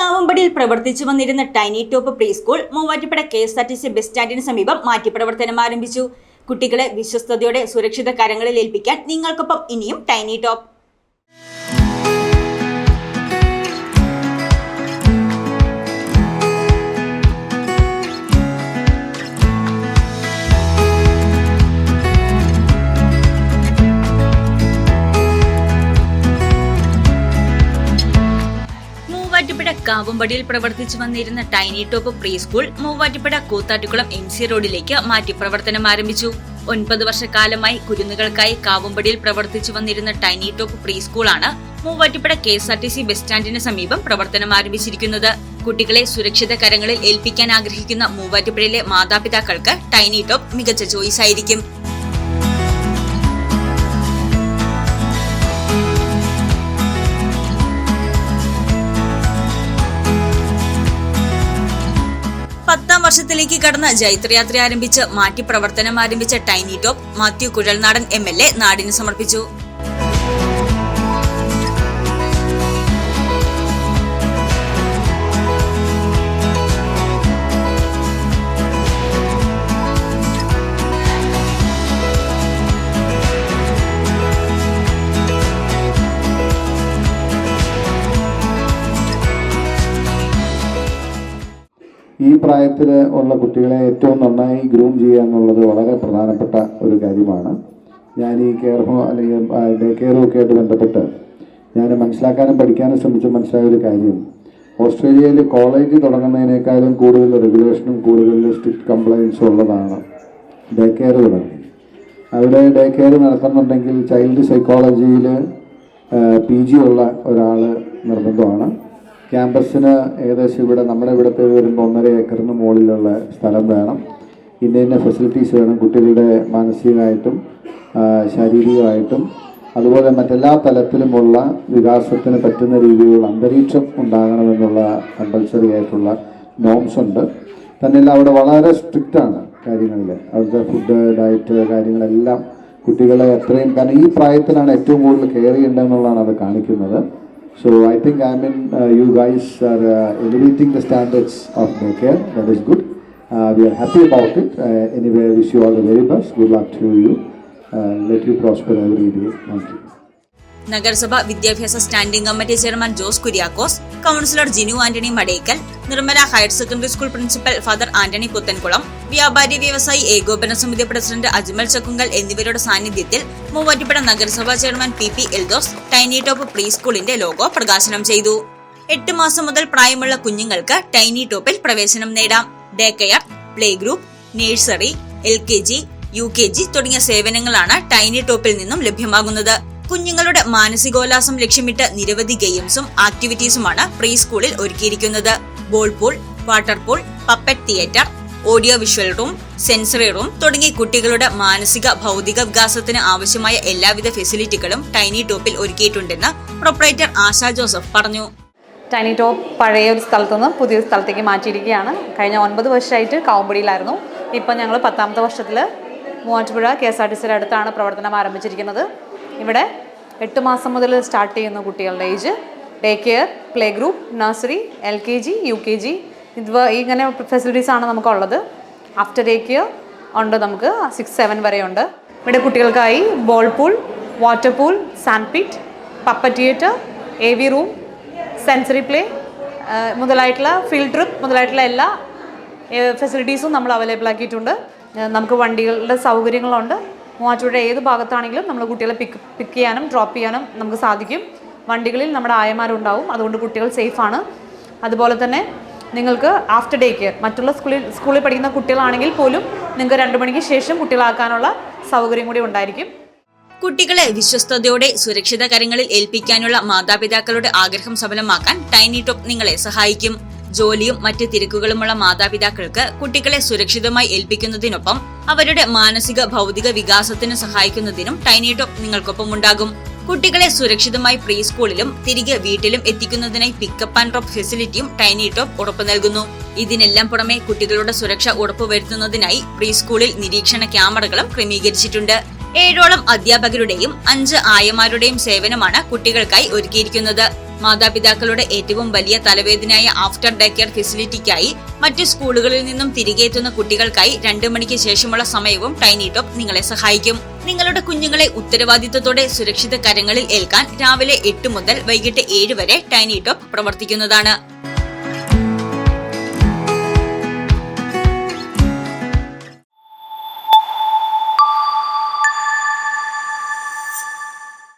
കാവമ്പടിയിൽ പ്രവർത്തിച്ചു വന്നിരുന്ന tiny top pre school Muvattupuzha K S R T C bus സ്റ്റാൻഡിന് സമീപം മാറ്റി പ്രവർത്തനം ആരംഭിച്ചു. കുട്ടികളെ വിശ്വസ്തയോടെ സുരക്ഷിത കരങ്ങളിൽ ഏൽപ്പിക്കാൻ നിങ്ങൾക്കൊപ്പം ഇനിയും ടൈനി ടോപ്പ് മൂവാറ്റുപുഴ കാവുംപടിയിൽ പ്രവർത്തിച്ചു വന്നിരുന്ന tiny top pre school Muvattupuzha Koothattukulam M C റോഡിലേക്ക് മാറ്റി പ്രവർത്തനം ആരംഭിച്ചു. ഒൻപത് വർഷക്കാലമായി കുരുന്നുകൾക്കായി കാവുംപടിയിൽ പ്രവർത്തിച്ചു വന്നിരുന്ന ടൈനി ടോപ്പ് പ്രീ സ്കൂളാണ് Muvattupuzha K S R T C bus സ്റ്റാൻഡിന് സമീപം പ്രവർത്തനം ആരംഭിച്ചിരിക്കുന്നത്. കുട്ടികളെ സുരക്ഷിത കരങ്ങളിൽ ഏൽപ്പിക്കാൻ ആഗ്രഹിക്കുന്ന മൂവാറ്റുപുഴയിലെ മാതാപിതാക്കൾക്ക് ടൈനി ടോപ്പ് മികച്ച ചോയ്സ് ആയിരിക്കും. വർഷത്തിലേക്ക് കടന്ന ജൈത്രയാത്ര ആരംഭിച്ച് മാറ്റി പ്രവർത്തനം ആരംഭിച്ച tiny top Mathew Kuzhalnadan M L A നാടിന് സമർപ്പിച്ചു ഈ പ്രായത്തിൽ ഉള്ള കുട്ടികളെ ഏറ്റവും നന്നായി ഗ്രൂം ചെയ്യുക എന്നുള്ളത് വളരെ പ്രധാനപ്പെട്ട ഒരു കാര്യമാണ്. ഞാൻ ഈ കെയർ ഹോം അല്ലെങ്കിൽ ഡേ കെയറും ഒക്കെ ആയിട്ട് ബന്ധപ്പെട്ട് ഞാൻ മനസ്സിലാക്കാനും പഠിക്കാനും ശ്രമിച്ച് മനസ്സിലായ ഒരു കാര്യം. ഓസ്ട്രേലിയയിൽ കോളേജ് തുടങ്ങുന്നതിനേക്കാളും കൂടുതൽ റെഗുലേഷനും കൂടുതൽ സ്ട്രിക്റ്റ് കംപ്ലയൻസും ഉള്ളതാണ് ഡേ കെയർ തുടങ്ങി അവിടെ ഡേ കെയർ നടത്തുന്നുണ്ടെങ്കിൽ ചൈൽഡ് സൈക്കോളജിയിൽ പി ജി ഉള്ള ഒരാൾ നിർബന്ധമാണ്. ക്യാമ്പസിന് ഏകദേശം ഇവിടെ നമ്മുടെ ഇവിടുത്തെ വരുമ്പോൾ ഒന്നര ഏക്കറിന് മുകളിലുള്ള സ്ഥലം വേണം. ഇന്ന ഇന്ന ഫെസിലിറ്റീസ് വേണം. കുട്ടികളുടെ മാനസികമായിട്ടും ശാരീരികമായിട്ടും. അതുപോലെ മറ്റെല്ലാ തലത്തിലുമുള്ള വികാസത്തിന് പറ്റുന്ന രീതിയിലുള്ള അന്തരീക്ഷം ഉണ്ടാകണമെന്നുള്ള കമ്പൽസറി ആയിട്ടുള്ള നോംസ് ഉണ്ട്. തന്നെയല്ല അവിടെ വളരെ സ്ട്രിക്റ്റാണ് കാര്യങ്ങളിൽ അവിടുത്തെ ഫുഡ് ഡയറ്റ് കാര്യങ്ങളെല്ലാം കുട്ടികളെ എത്രയും കാരണം ഈ പ്രായത്തിലാണ് ഏറ്റവും കൂടുതൽ കെയർ ചെയ്യേണ്ടതെന്നുള്ളതാണ് അത് കാണിക്കുന്നത്. So I think I mean uh, you guys are uh, elevating the standards of care. That is good. Uh, we are happy about it. Uh, anyway, I wish you all the very best. Good luck to you. Uh, let you prosper every day. Thank you. നഗരസഭ വിദ്യാഭ്യാസ standing committee chairman Jose Kuriakose councillor Jinu Antony Madekkal Nirmala higher secondary school principal father Antony Puthenkulam വ്യാപാരി വ്യവസായി ഏകോപന സമിതി president Ajmal Chakkunkal എന്നിവരുടെ സാന്നിധ്യത്തിൽ മൂവാറ്റുപുഴ നഗരസഭാ chairman P P Eldhose tiny top pre സ്കൂളിന്റെ ലോഗോ പ്രകാശനം ചെയ്തു. എട്ട് മാസം മുതൽ പ്രായമുള്ള കുഞ്ഞുങ്ങൾക്ക് ടൈനി ടോപ്പിൽ പ്രവേശനം നേടാം. Day care play group nursery L K G U K G തുടങ്ങിയ സേവനങ്ങളാണ് ടൈനി ടോപ്പിൽ നിന്നും ലഭ്യമാകുന്നത്. കുഞ്ഞുങ്ങളുടെ മാനസികോല്ലാസം ലക്ഷ്യമിട്ട് നിരവധി ഗെയിംസും ആക്ടിവിറ്റീസുമാണ് പ്രീ സ്കൂളിൽ ഒരുക്കിയിരിക്കുന്നത്. Ball pool water pool puppet theatre audio visual room sensory room തുടങ്ങി കുട്ടികളുടെ മാനസിക ഭൗതിക വികാസത്തിന് ആവശ്യമായ എല്ലാവിധ ഫെസിലിറ്റികളും ടൈനി ടോപ്പിൽ ഒരുക്കിയിട്ടുണ്ടെന്ന് പ്രൊപ്പറേറ്റർ ആശ ജോസഫ് പറഞ്ഞു. ടൈനി ടോപ്പ് പഴയ ഒരു സ്ഥലത്തു നിന്ന് പുതിയ സ്ഥലത്തേക്ക് മാറ്റിയിരിക്കുകയാണ്. കഴിഞ്ഞ ഒൻപത് വർഷമായിട്ട് കാവുമ്പടിയിലായിരുന്നു. ഇപ്പം ഞങ്ങൾ പത്താമത്തെ വർഷത്തിൽ Muvattupuzha K S R T സിയുടെ അടുത്താണ് പ്രവർത്തനം ആരംഭിച്ചിരിക്കുന്നത്. ഇവിടെ എട്ട് മാസം മുതൽ സ്റ്റാർട്ട് ചെയ്യുന്ന കുട്ടികളുടെ age day care play group nursery L K G U K G ഇത് ഇങ്ങനെ ഫെസിലിറ്റീസാണ് നമുക്കുള്ളത്. ആഫ്റ്റർ ഡേ കെയർ ഉണ്ട് നമുക്ക് സിക്സ് സെവൻ വരെയുണ്ട്. ഇവിടെ കുട്ടികൾക്കായി ball pool water pool sand pit puppet theatre A V room sensory play മുതലായിട്ടുള്ള field trip മുതലായിട്ടുള്ള എല്ലാ ഫെസിലിറ്റീസും നമ്മൾ അവൈലബിൾ ആക്കിയിട്ടുണ്ട്. നമുക്ക് വണ്ടികളുടെ സൗകര്യങ്ങളുണ്ട്. മൂവാറ്റുപുഴ ഏത് ഭാഗത്താണെങ്കിലും നമ്മൾ കുട്ടികളെ പിക്ക് പിക്ക് ചെയ്യാനും ഡ്രോപ്പ് ചെയ്യാനും നമുക്ക് സാധിക്കും. വണ്ടികളിൽ നമ്മുടെ ആയമാരുണ്ടാവും. അതുകൊണ്ട് കുട്ടികൾ സേഫാണ് അതുപോലെ തന്നെ നിങ്ങൾക്ക് ആഫ്റ്റർ ഡേ കെയർ മറ്റുള്ള സ്കൂളിൽ സ്കൂളിൽ പഠിക്കുന്ന കുട്ടികളാണെങ്കിൽ പോലും നിങ്ങൾക്ക് രണ്ട് മണിക്ക് ശേഷം കുട്ടികളാക്കാനുള്ള സൗകര്യം കൂടി ഉണ്ടായിരിക്കും. കുട്ടികളെ വിശ്വസ്തയോടെ സുരക്ഷിത കരങ്ങളിൽ ഏൽപ്പിക്കാനുള്ള മാതാപിതാക്കളുടെ ആഗ്രഹം സഫലമാക്കാൻ ടൈനി ടോപ്പ് നിങ്ങളെ സഹായിക്കും. ജോലിയും മറ്റ് തിരക്കുകളുമുള്ള മാതാപിതാക്കൾക്ക് കുട്ടികളെ സുരക്ഷിതമായി ഏൽപ്പിക്കുന്നതിനൊപ്പം അവരുടെ മാനസിക ഭൗതിക വികാസത്തിന് സഹായിക്കുന്നതിനും ടൈനി ടോപ്പ് നിങ്ങൾക്കൊപ്പം ഉണ്ടാകും. കുട്ടികളെ സുരക്ഷിതമായി പ്രീ സ്കൂളിലും തിരികെ വീട്ടിലും എത്തിക്കുന്നതിനായി പിക്കപ്പ് ആൻഡ് ഡ്രോപ്പ് ഫെസിലിറ്റിയും ടൈനി ടോപ്പ് ഉറപ്പു നൽകുന്നു. ഇതിനെല്ലാം പുറമെ കുട്ടികളുടെ സുരക്ഷ ഉറപ്പുവരുത്തുന്നതിനായി പ്രീ സ്കൂളിൽ നിരീക്ഷണ ക്യാമറകളും ക്രമീകരിച്ചിട്ടുണ്ട്. ഏഴോളം അധ്യാപകരുടെയും അഞ്ച് ആയമാരുടെയും സേവനമാണ് കുട്ടികൾക്കായി ഒരുക്കിയിരിക്കുന്നത്. മാതാപിതാക്കളുടെ ഏറ്റവും വലിയ തലവേദനയായ ആഫ്റ്റർ ഡേ കെയർ ഫെസിലിറ്റിക്കായി മറ്റ് സ്കൂളുകളിൽ നിന്നും തിരികെ എത്തുന്ന കുട്ടികൾക്കായി രണ്ടു മണിക്ക് ശേഷമുള്ള സമയവും ടൈനി ടോപ്പ് നിങ്ങളെ സഹായിക്കും. നിങ്ങളുടെ കുഞ്ഞുങ്ങളെ ഉത്തരവാദിത്തത്തോടെ സുരക്ഷിത കരങ്ങളിൽ ഏൽക്കാൻ രാവിലെ എട്ട് മുതൽ വൈകിട്ട് ഏഴ് വരെ ടൈനി ടോപ്പ് പ്രവർത്തിക്കുന്നതാണ്.